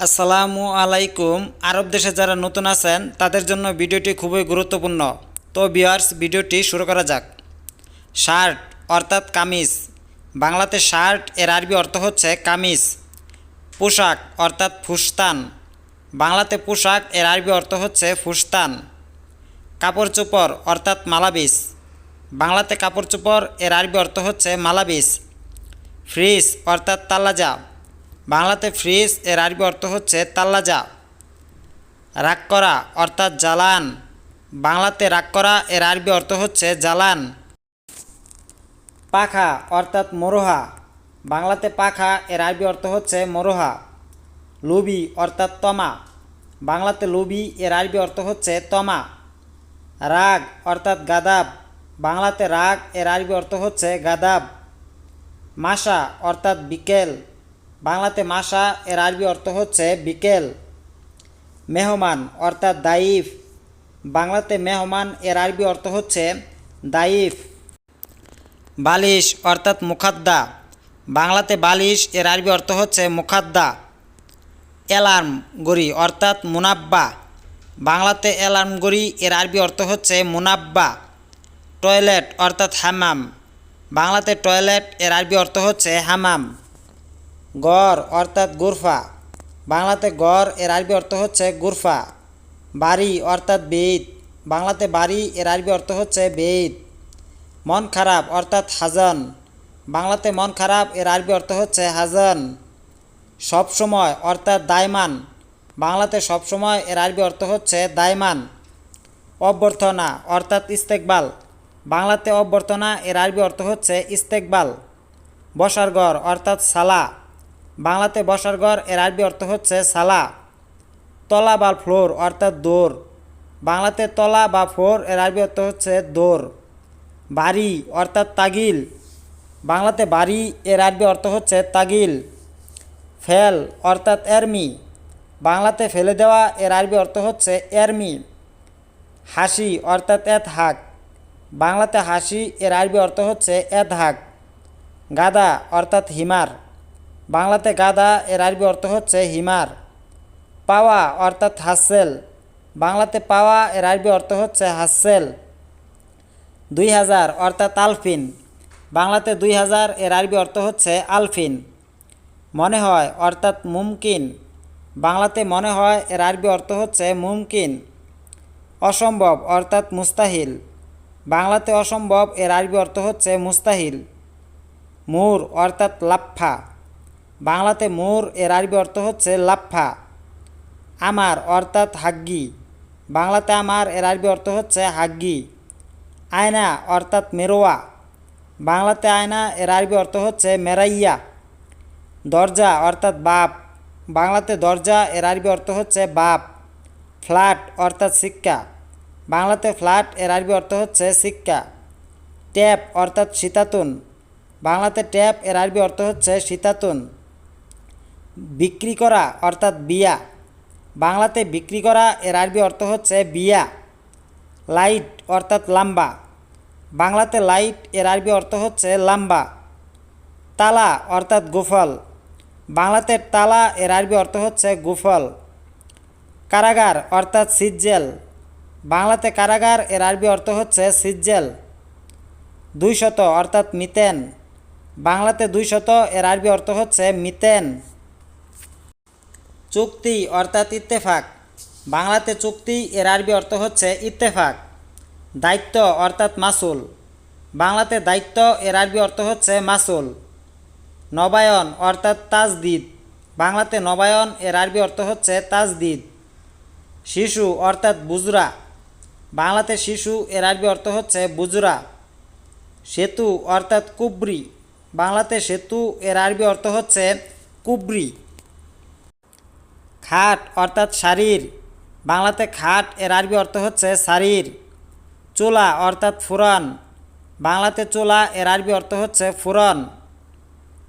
আসসালামু আলাইকুম। আরব দেশে যারা নতুন আছেন, তাদের জন্য ভিডিওটি খুবই গুরুত্বপূর্ণ। তো বিয়ার্স ভিডিওটি শুরু করা যাক। শার্ট, অর্থাৎ কামিজ। বাংলাতে শার্ট, এর আরবি অর্থ হচ্ছে কামিজ। পোশাক, অর্থাৎ ফুস্তান। বাংলাতে পোশাক, এর আরবি অর্থ হচ্ছে ফুস্তান। কাপড় চোপড়, অর্থাৎ মালাবিস। বাংলাতে কাপড় চোপড়, এর আরবি অর্থ হচ্ছে মালাবিস। ফ্রিজ, অর্থাৎ তাল্লাজা বাংলাতে ফ্রিজ এর আরবি অর্থ হচ্ছে তাল্লাজা, রাগ করা, অর্থাৎ জালান বাংলাতে রাগ করা এর আরবি অর্থ হচ্ছে জালান পাখা, অর্থাৎ মোরোহা। বাংলাতে পাখা এর আরবি অর্থ হচ্ছে মোরোহা। লুবি অর্থাৎ তমা। বাংলাতে লুবি এর আরবি অর্থ হচ্ছে তমা। রাগ, অর্থাৎ গাদাব। বাংলাতে রাগ এর আরবি অর্থ হচ্ছে গাদাব। মাসা অর্থাৎ বিকেল। বাংলাতে মাসা এর আরবি অর্থ হচ্ছে বিকেল, মেহমান, অর্থাৎ দাইফ। বাংলাতে মেহমান, এর আরবি অর্থ হচ্ছে দাইফ। বালিশ, অর্থাৎ মুখাদ্দা। বাংলাতে বালিশ, এর আরবি অর্থ হচ্ছে মুখাদ্দা। অ্যালার্ম গড়ি, অর্থাৎ মুনাব্বা। বাংলাতে অ্যালার্ম গড়ি, এর আরবি অর্থ হচ্ছে মুনাব্বা। টয়লেট, অর্থাৎ হামাম। বাংলাতে টয়লেট, এর আরবি অর্থ হচ্ছে হামাম। গড় অর্থাৎ গুরফা। বাংলাতে গড় এর আরবি অর্থ হচ্ছে গুরফা। বাড়ি অর্থাৎ বেদ বাংলাতে বাড়ি এর আরবি অর্থ হচ্ছে বেদ মন খারাপ অর্থাৎ হাজান। বাংলাতে মন খারাপ এর আরবি অর্থ হচ্ছে হাজান। সবসময় অর্থাৎ দায়মান। বাংলাতে সবসময় এর আরবি অর্থ হচ্ছে দায়মান। অভ্যর্থনা অর্থাৎ ইস্তেকবাল। বাংলাতে অভ্যর্থনা এর আরবি অর্থ হচ্ছে ইস্তেকবাল। বসার ঘর অর্থাৎ সালা। বাংলাতে বসার ঘর, এর আরবি অর্থ হচ্ছে সালা। তলা বা ফ্লোর অর্থাৎ দোর। বাংলাতে তলা বা ফ্লোর, এর আরবি অর্থ হচ্ছে দোর। বাড়ি অর্থাৎ তাগিল। বাংলাতে বাড়ি, এর আরবি অর্থ হচ্ছে তাগিল। ফেল অর্থাৎ এরমি। বাংলাতে ফেলে দেওয়া, এর আরবি অর্থ হচ্ছে এরমি। হাসি অর্থাৎ এত হাক বাংলাতে হাসি, এর আরবি অর্থ হচ্ছে এত হাক গাদা অর্থাৎ হিমার। বাংলাতে গাদা এর আরবি অর্থ হচ্ছে হিমার। পাওয়া অর্থাৎ হাসেল। বাংলাতে পাওয়া এর আরবি অর্থ হচ্ছে হাসেল। দুই হাজার অর্থাৎ আলফিন। বাংলাতে দুই হাজার এর আরবি অর্থ হচ্ছে আলফিন। মনে হয় অর্থাৎ মুমকিন। বাংলাতে মনে হয় এর আরবি অর্থ হচ্ছে মুমকিন। অসম্ভব অর্থাৎ মুস্তাহিল। বাংলাতে অসম্ভব এর আরবি অর্থ হচ্ছে মুস্তাহিল। মুর অর্থাৎ লাফা। বাংলাতে মোর এর আরবি অর্থ হচ্ছে লাফা। আমার অর্থাৎ হাগ্গি। বাংলাতে আমার এর আরবি অর্থ হচ্ছে হাগ্গি। আয়না অর্থাৎ মেরোয়া। বাংলাতে আয়না এর আরবি অর্থ হচ্ছে মেরাইয়া। দরজা অর্থাৎ বাপ। বাংলাতে দরজা এর আরবি অর্থ হচ্ছে বাপ। ফ্ল্যাট অর্থাৎ শিক্ষা। বাংলাতে ফ্ল্যাট এর আরবি অর্থ হচ্ছে শিক্ষা। ট্যাপ অর্থাৎ সীতাতুন বাংলাতে ট্যাপ এর আরবি অর্থ হচ্ছে সীতাতুন বিক্রি করা, অর্থাৎ বিয়া। বাংলাতে বিক্রি করা, এর আরবি অর্থ হচ্ছে বিয়া। লাইট, অর্থাৎ লাম্বা। বাংলাতে লাইট, এর আরবি অর্থ হচ্ছে লাম্বা। তালা, অর্থাৎ গুফল। বাংলাতে তালা, এর আরবি অর্থ হচ্ছে গুফল। কারাগার, অর্থাৎ সিজ্জেল। বাংলাতে কারাগার, এর আরবি অর্থ হচ্ছে সিজ্জেল। দুইশত অর্থাৎ মিতেন। বাংলাতে দুইশত এর আরবি অর্থ হচ্ছে মিতেন। চুক্তি অর্থাৎ ইত্তেফাক। বাংলাতে চুক্তি, এর আরবি অর্থ হচ্ছে ইত্তেফাক। দায়িত্ব অর্থাৎ মাসুল। বাংলাতে দায়িত্ব, এর আরবি অর্থ হচ্ছে মাসুল। নবায়ন অর্থাৎ তাজদিদ। বাংলাতে নবায়ন, এর আরবি অর্থ হচ্ছে তাজদিদ। শিশু অর্থাৎ বুজরা। বাংলাতে শিশু, এর আরবি অর্থ হচ্ছে বুজরা। সেতু অর্থাৎ কুবরি। বাংলাতে সেতু, এর আরবি অর্থ হচ্ছে কুবরি। খাট অর্থাৎ শাড়ির। বাংলাতে খাট এর আরবি অর্থ হচ্ছে শাড়ির। চোলা অর্থাৎ ফুরন। বাংলাতে চোলা এর আরবি অর্থ হচ্ছে ফুরন।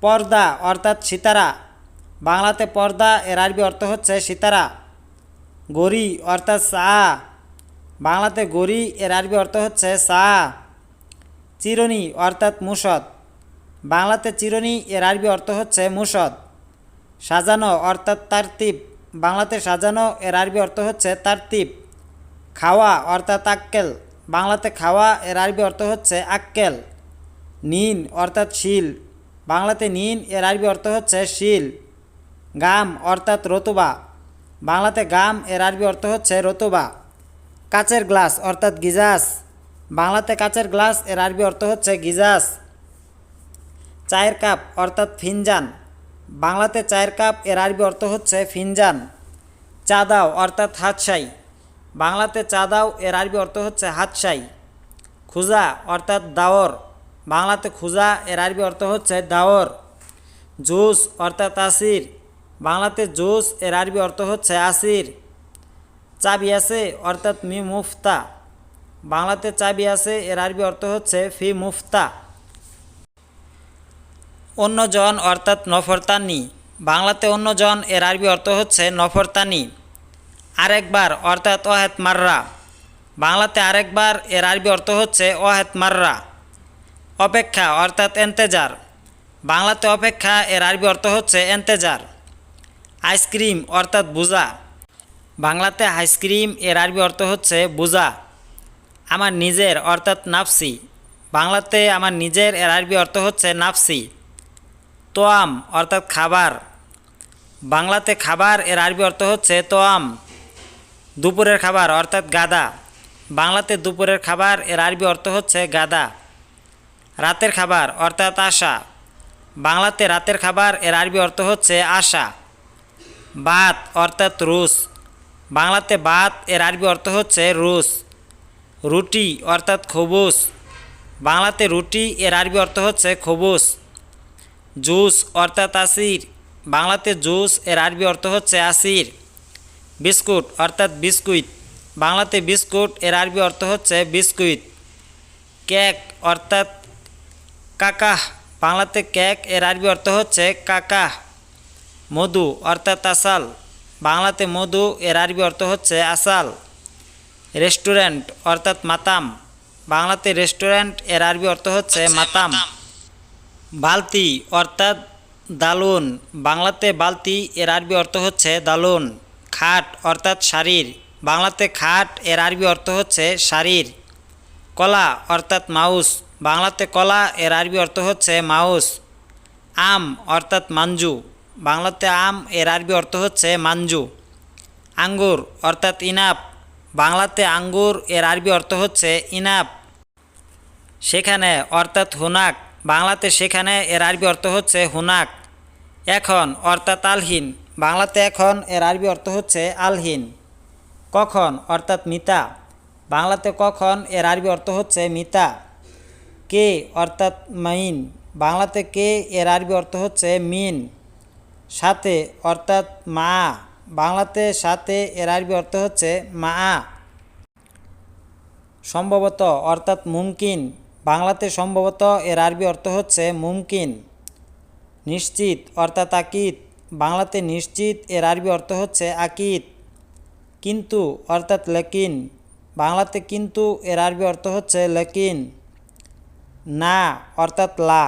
পর্দা অর্থাৎ সিতারা। বাংলাতে পর্দা এর আরবি অর্থ হচ্ছে সিতারা। গড়ি অর্থাৎ সা বাংলাতে গড়ি এর আরবি অর্থ হচ্ছে সা চিরনি অর্থাৎ মুসদ বাংলাতে চিরনি এর আরবি অর্থ হচ্ছে মুসদ সাজানো অর্থাৎ তারতিব। বাংলাতে সাজানো এর আরবি অর্থ হচ্ছে তারতিব খাওয়া অর্থাৎ আক্কেল। বাংলাতে খাওয়া এর আরবি অর্থ হচ্ছে আক্কেল। নিন অর্থাৎ শিল। বাংলাতে নিন এর আরবি অর্থ হচ্ছে শিল। গাম অর্থাৎ রতুবা। বাংলাতে গাম এর আরবি অর্থ হচ্ছে রতুবা। কাচের গ্লাস অর্থাৎ গিজাস। বাংলাতে কাচের গ্লাস এর আরবি অর্থ হচ্ছে গিজাস। চায়ের কাপ অর্থাৎ ফিনজান। বাংলাতে চায়ের কাপ এর আরবি অর্থ হচ্ছে ফিনজান চা দাও অর্থাৎ হাতশাই। বাংলাতে চা দাও এর আরবি অর্থ হচ্ছে হাতশাই। খুজা অর্থাৎ দাওর। বাংলাতে খুজা এর আরবি অর্থ হচ্ছে দাওর। জুস অর্থাৎ আসির। বাংলাতে জুস এর আরবি অর্থ হচ্ছে আসির। চাবি আছে অর্থাৎ মি মুফতা। বাংলাতে চাবি আছে এর আরবি অর্থ হচ্ছে ফি মুফতা। অন্যজন অর্থাৎ নফরতানি। বাংলাতে অন্যজন, এর আরবি অর্থ হচ্ছে নফরতানি। আরেকবার, অর্থাৎ ওয়াহেদ মাররা। বাংলাতে আরেকবার, এর আরবি অর্থ হচ্ছে অহেত মাররা। অপেক্ষা, অর্থাৎ এন্তেজার। বাংলাতে অপেক্ষা, এর আরবি অর্থ হচ্ছে এন্তেজার। আইসক্রিম, অর্থাৎ বুজা। বাংলাতে আইসক্রিম, এর আরবি অর্থ হচ্ছে বুজা। আমার নিজের, অর্থাৎ নাফসি। বাংলাতে আমার নিজের, এর আরবি অর্থ হচ্ছে নাফসি। তোয়াম, অর্থাৎ খাবার। বাংলাতে খাবার, এর আরবি অর্থ হচ্ছে তোয়াম, দুপুরের খাবার, অর্থাৎ গাদা। বাংলাতে দুপুরের খাবার, এর আরবি অর্থ হচ্ছে গাদা। রাতের খাবার, অর্থাৎ আশা। বাংলাতে রাতের খাবার, এর আরবি অর্থ হচ্ছে আশা। বাত, অর্থাৎ রুস। বাংলাতে বাত, এর আরবি অর্থ হচ্ছে রুস। রুটি, অর্থাৎ খবুস। বাংলাতে রুটি, এর আরবি অর্থ হচ্ছে খবুস। জুস অর্থাৎ আসির। বাংলাতে জুস এর আরবি অর্থ হচ্ছে আসির। বিস্কুট অর্থাৎ বিস্কুইট। বাংলাতে বিস্কুট এর আরবি অর্থ হচ্ছে বিস্কুইট। কেক অর্থাৎ কাকাহ। বাংলাতে কেক এর আরবি অর্থ হচ্ছে কাকাহ। মধু অর্থাৎ আসাল। বাংলাতে মধু এর আরবি অর্থ হচ্ছে আসাল। রেস্টুরেন্ট অর্থাৎ মাতাম। বাংলাতে রেস্টুরেন্টের আরবি অর্থ হচ্ছে মাতাম। বালতি অর্থাৎ দালুন। বাংলাতে বালতি, এর আরবি অর্থ হচ্ছে দালুন। খাট অর্থাৎ শারীর বাংলাতে খাট, এর আরবি অর্থ হচ্ছে শারীর কলা অর্থাৎ মাউস। বাংলাতে কলা, এর আরবি অর্থ হচ্ছে মাউস। আম অর্থাৎ মাঞ্জু। বাংলাতে আম, এর আরবি অর্থ হচ্ছে মাঞ্জু। আঙ্গুর অর্থাৎ ইনাপ। বাংলাতে আঙ্গুর, এর আরবি অর্থ হচ্ছে ইনাপ। সেখানে অর্থাৎ হুনাক। বাংলাতে সেখানে এর আরবি অর্থ হচ্ছে হুনাক, এখন অর্থাৎ আলহীন। বাংলাতে এখন এর আরবি অর্থ হচ্ছে আলহীন। কখন? অর্থাৎ মিতা। বাংলাতে কখন এর আরবি অর্থ হচ্ছে মিতা। কে? অর্থাৎ মাইন। বাংলাতে কে এর আরবি অর্থ হচ্ছে মিন। সাথে, অর্থাৎ মা। বাংলাতে সাথে এর আরবি অর্থ হচ্ছে মা। সম্ভবত, অর্থাৎ মুমকিন। বাংলাতে সম্ভবত এর আরবি অর্থ হচ্ছে মুমকিন, নিশ্চিত, অর্থাৎ আকিত বাংলাতে নিশ্চিত এর আরবি অর্থ হচ্ছে আকিত কিন্তু, অর্থাৎ লেকিন। বাংলাতে কিন্তু এর আরবি অর্থ হচ্ছে লেকিন। না, অর্থাৎ লা।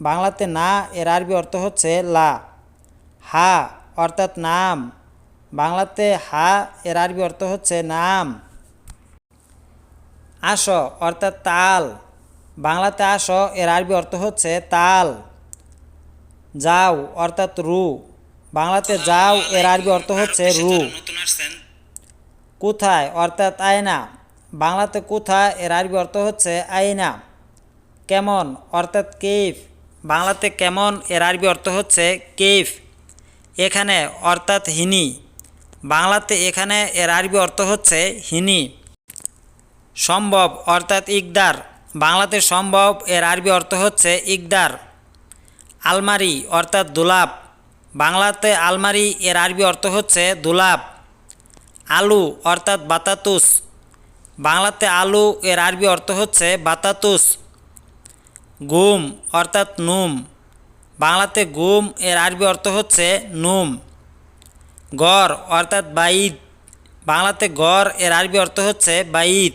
বাংলাতে না এর আরবি অর্থ হচ্ছে লা। হা, অর্থাৎ নাম। বাংলাতে হা এর আরবি অর্থ হচ্ছে নাম। আস, অর্থাৎ তাল। বাংলাতে আস, এর আরবি অর্থ হচ্ছে তাল, যাও অর্থাৎ রু। বাংলাতে যাও, এর আরবি অর্থ হচ্ছে রু। কোথায় অর্থাৎ আয়না। বাংলাতে কোথায়, এর আরবি অর্থ হচ্ছে আয়না। কেমন অর্থাৎ কেফ বাংলাতে কেমন, এর আরবি অর্থ হচ্ছে কেফ এখানে অর্থাৎ হিনি। বাংলাতে এখানে, এর আরবি অর্থ হচ্ছে হিনি। সম্ভব অর্থাৎ ইকদার। বাংলাতে সম্ভব এর আরবি অর্থ হচ্ছে ইকদার, আলমারি অর্থাৎ দুলাপ বাংলাতে আলমারি এর আরবি অর্থ হচ্ছে দুলাপ আলু অর্থাৎ বাতাতুস। বাংলাতে আলু এর আরবি অর্থ হচ্ছে বাতাতুস। গুম অর্থাৎ নুম। বাংলাতে গুম এর আরবি অর্থ হচ্ছে নুম। গড় অর্থাৎ বাইদ। বাংলাতে গড় এর আরবি অর্থ হচ্ছে বাইদ।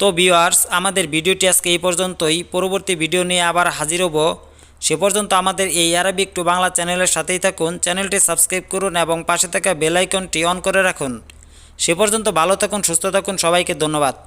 তো ভিউয়ার্স আমাদের ভিডিওটি আজকে এই পর্যন্তই। পরবর্তী ভিডিও নিয়ে আবার হাজির হব। সে পর্যন্ত আমাদের এই আরবিক একটু বাংলা চ্যানেলের সাথেই থাকুন। চ্যানেলটি সাবস্ক্রাইব করুন এবং পাশে থাকা বেল আইকনটি অন করে রাখুন। সে পর্যন্ত ভালো থাকুন, সুস্থ থাকুন। সবাইকে ধন্যবাদ।